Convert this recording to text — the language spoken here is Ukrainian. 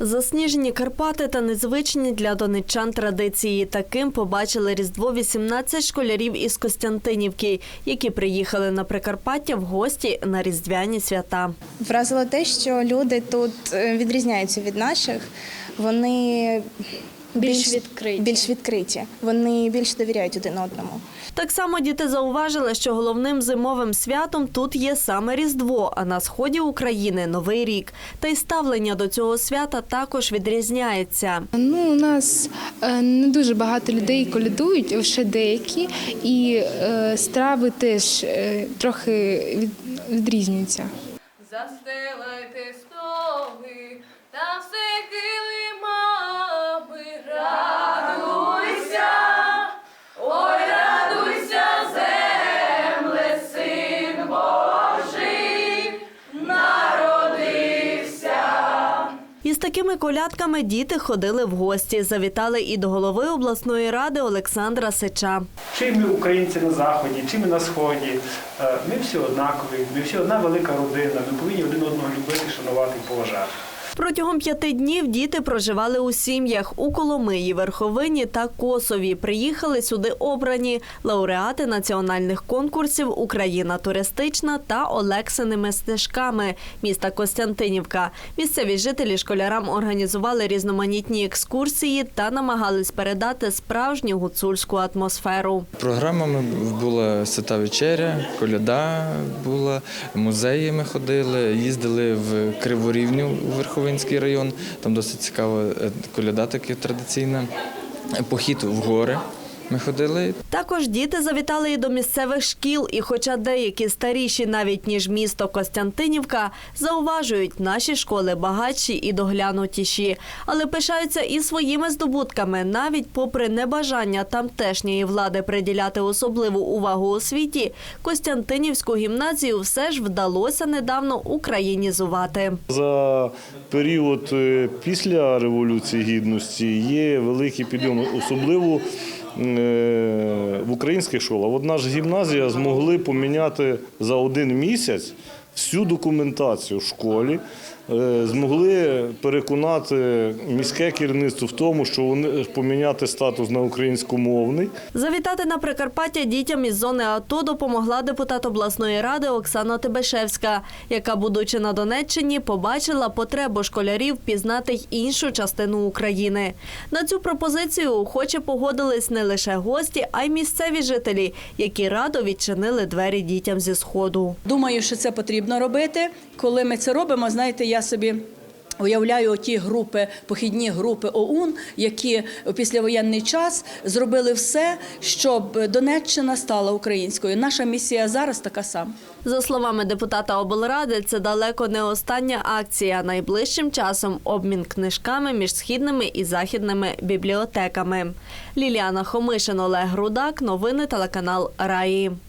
Засніжені Карпати та незвичні для донеччан традиції. Таким побачили Різдво 18 школярів із Костянтинівки, які приїхали на Прикарпаття в гості на різдвяні свята. Вразило те, що люди тут е, відрізняються від наших. Вони Більш відкриті. Більш відкриті. Вони більш довіряють один одному. Так само діти зауважили, що головним зимовим святом тут є саме Різдво, а на сході України Новий рік. Та й ставлення до цього свята також відрізняється. Ну, у нас е, не дуже багато людей колядують, лише деякі, і е, страви теж е, трохи від, відрізнюються. Застилайте Із такими колядками діти ходили в гості. Завітали і до голови обласної ради Олександра Сича. Чи ми українці на заході, чи ми на сході. Е, Ми всі однакові, ми всі одна велика родина. Ми повинні один одного любити, шанувати, поважати. Протягом п'яти днів діти проживали у сім'ях у Коломиї, Верховині та Косові. Приїхали сюди обрані лауреати національних конкурсів Україна туристична та Олексиними стежками міста Костянтинівка. Місцеві жителі школярам організували різноманітні екскурсії та намагались передати справжню гуцульську атмосферу. Програмами була свята вечеря, коляда була, музеї ми ходили, їздили в Криворівню у Верховинський район. Там досить цікава е, коляда така традиційна. Похід в гори ми ходили. Також діти завітали і до місцевих шкіл, і хоча деякі старіші навіть ніж місто Костянтинівка, зауважують, наші школи багатші і доглянутіші, але пишаються і своїми здобутками, навіть попри небажання тамтешньої влади приділяти особливу увагу освіті, Костянтинівську гімназію все ж вдалося недавно українізувати. За період е, після Революції Гідності є великий підйом, особливо в українських школах. Одна ж гімназія змогли поміняти за один місяць всю документацію в школі. е, Змогли переконати міське керівництво в тому, що вони поміняти статус на українськомовний. Завітати на Прикарпаття дітям із зони АТО допомогла депутат обласної ради Оксана Тебешевська, яка, будучи на Донеччині, побачила потребу школярів пізнати й іншу частину України. На цю пропозицію охоче погодились не лише гості, а й місцеві жителі, які радо відчинили двері дітям зі сходу. Думаю, що це потрібно робити. Коли ми це робимо, знаєте, я собі. Уявляю ті групи, похідні групи ОУН, які у післявоєнний час зробили все, щоб Донеччина стала українською. Наша місія зараз така сама. За словами депутата облради, це далеко не остання акція. Найближчим часом обмін книжками між східними і західними бібліотеками. Ліліана Хомишин, Олег Рудак. Новини телеканал Раї.